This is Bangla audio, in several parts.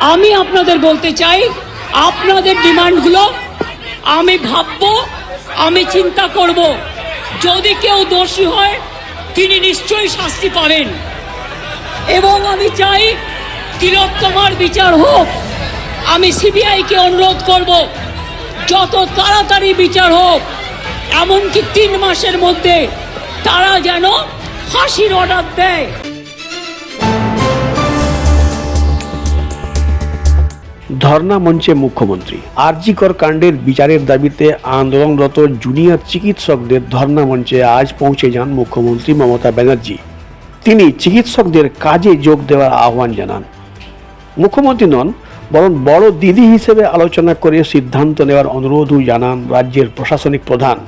আমি আপনাদের বলতে চাই, আপনাদের ডিমান্ডগুলো আমি ভাববো, আমি চিন্তা করব। যদি কেউ দোষী হয়, তিনি নিশ্চয়ই শাস্তি পাবেন। এবং আমি চাই তিলোত্তমার বিচার হোক। আমি সিবিআইকে অনুরোধ করব, যত তাড়াতাড়ি বিচার হোক, এমনকি তিন মাসের মধ্যে তারা যেন ফাঁসির অর্ডার দেয়। ধর্ণা মঞ্চে মুখ্যমন্ত্রী। আরজিকর কাণ্ডের বিচারের দাবিতে আন্দোলনরত জুনিয়র চিকিৎসকদের ধর্ণা মঞ্চে আজ পৌঁছে যান মুখ্যমন্ত্রী মমতা ব্যানার্জি। তিনি চিকিৎসকদের কাজে যোগ দেওয়ার আহ্বান জানান। মুখ্যমন্ত্রী নন, বরং বড় দিদি হিসেবে আলোচনা করে সিদ্ধান্ত নেওয়ার অনুরোধও জানান রাজ্যের প্রশাসনিক প্রধান।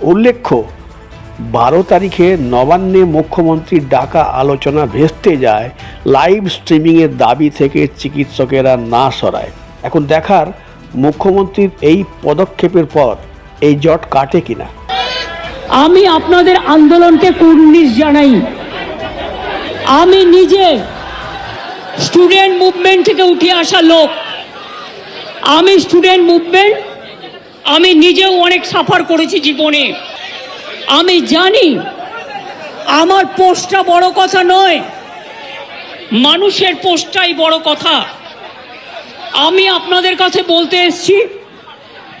উল্লেখ্য বারো তারিখে নবান্নে মুখ্যমন্ত্রীর ডাকা আলোচনা ভেস্তে যায় লাইভ স্ট্রিমিংয়ের দাবি থেকে চিকিৎসকেরা না সরায়। এখন দেখার মুখ্যমন্ত্রীর এই পদক্ষেপের পর এই জট কাটে কিনা। আমি আপনাদের আন্দোলনকে কুর্নিশ জানাই। আমি নিজে স্টুডেন্ট মুভমেন্ট থেকে উঠে আসা লোক। আমি স্টুডেন্ট মুভমেন্ট, আমি নিজেও অনেক সাফার করেছি জীবনে। আমি জানি, আমার পোস্টটা বড় কথা নয়, মানুষের পোস্টটাই বড় কথা। আমি আপনাদের কাছে বলতে এসছি,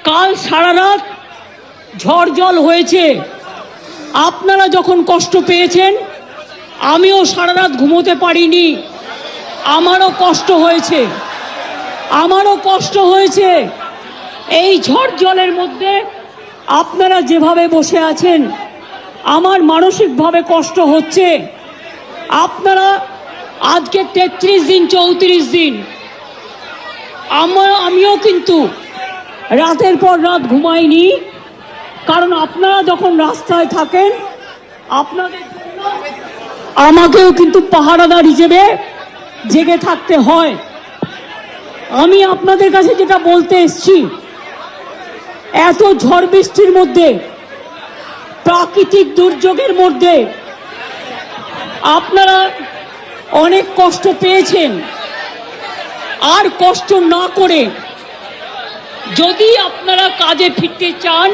কাল সারা রাত ঝড় জল হয়েছে। আপনারা যখন কষ্ট পেয়েছেন, আমিও সারা রাত ঘুমোতে পারিনি। আমারও কষ্ট হয়েছে, আমারও কষ্ট হয়েছে। এই ঝড় জলের মধ্যে আপনারা যেভাবে বসে আছেন, আমার মানসিকভাবে কষ্ট হচ্ছে। আপনারা আজকে তেত্রিশ দিন, চৌত্রিশ দিন আমার আমিও কিন্তু রাতের পর রাত ঘুমাইনি, কারণ আপনারা যখন রাস্তায় থাকেন, আপনাদের আমাকেও কিন্তু পাহারাদার হিসেবে জেগে থাকতে হয়। আমি আপনাদের কাছে যেটা বলতে এসছি এত ঝড় বৃষ্টির মধ্যে, প্রাকৃতিক দুর্যোগের মধ্যে আপনারা অনেক কষ্ট পেয়েছেন। আর কষ্ট না করে যদি আপনারা কাজে ফিরতে চান,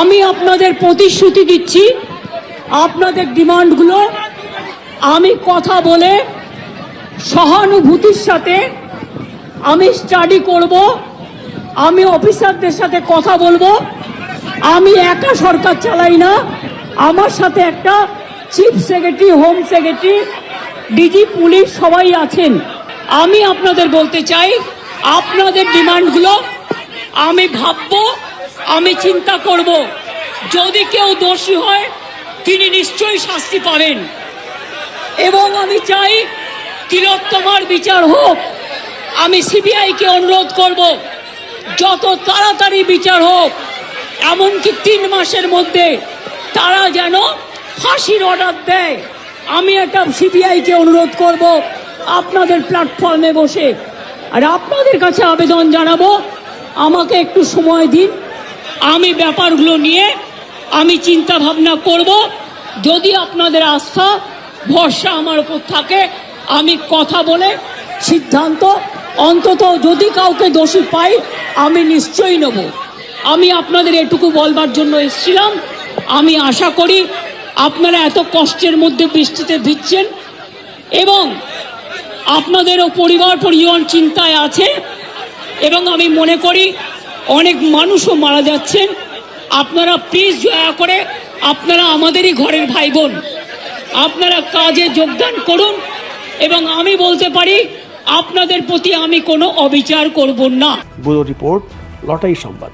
আমি আপনাদের প্রতিশ্রুতি দিচ্ছি, আপনাদের ডিমান্ডগুলো আমি কথা বলে সহানুভূতির সাথে আমি স্টাডি করব। আমি অফিসারদের সাথে কথা বলব। আমি একা সরকার চালাই না। আমার সাথে একটা chief secretary, home secretary, DG police সবাই আছেন। আমি আপনাদের বলতে চাই, আপনাদের ডিমান্ডগুলো আমি ভাববো, আমি চিন্তা করব। যদি কেউ দোষী হয়, তিনি নিশ্চয়ই শাস্তি পাবেন। এবং আমি চাই তিলোত্তমার বিচার হোক। আমি সিবিআইকে অনুরোধ করব। যত তাড়াতাড়ি বিচার হোক, এমনকি তিন মাসের মধ্যে তারা যেন ফাঁসির অর্ডার দেয়, আমি একটা সিবিআইকে অনুরোধ করব আপনাদের প্ল্যাটফর্মে বসে। আর আপনাদের কাছে আবেদন জানাব, আমাকে একটু সময় দিন, আমি ব্যাপারগুলো নিয়ে আমি চিন্তা ভাবনা করব। যদি আপনাদের আস্থা, ভরসা আমার উপর থাকে, আমি কথা বলে সিদ্ধান্ত, অন্তত যদি কাউকে দোষী পাই আমি নিশ্চয়ই নেব। আমি আপনাদের এটুকু বলবার জন্য এসেছিলাম। আমি আশা করি আপনারা এত কষ্টের মধ্যে বৃষ্টিতে ভিজছেন এবং আপনাদেরও পরিবার পরিজন চিন্তায় আছে এবং আমি মনে করি অনেক মানুষও মারা যাচ্ছেন। আপনারা প্লিজ দয়া করে আপনারা আমাদেরই ঘরের ভাই বোন, আপনারা কাজে যোগদান করুন এবং আমি বলতে পারি আপনাদের প্রতি আমি কোনো অবিচার করব না। ব্যুরো রিপোর্ট লটাই সংবাদ।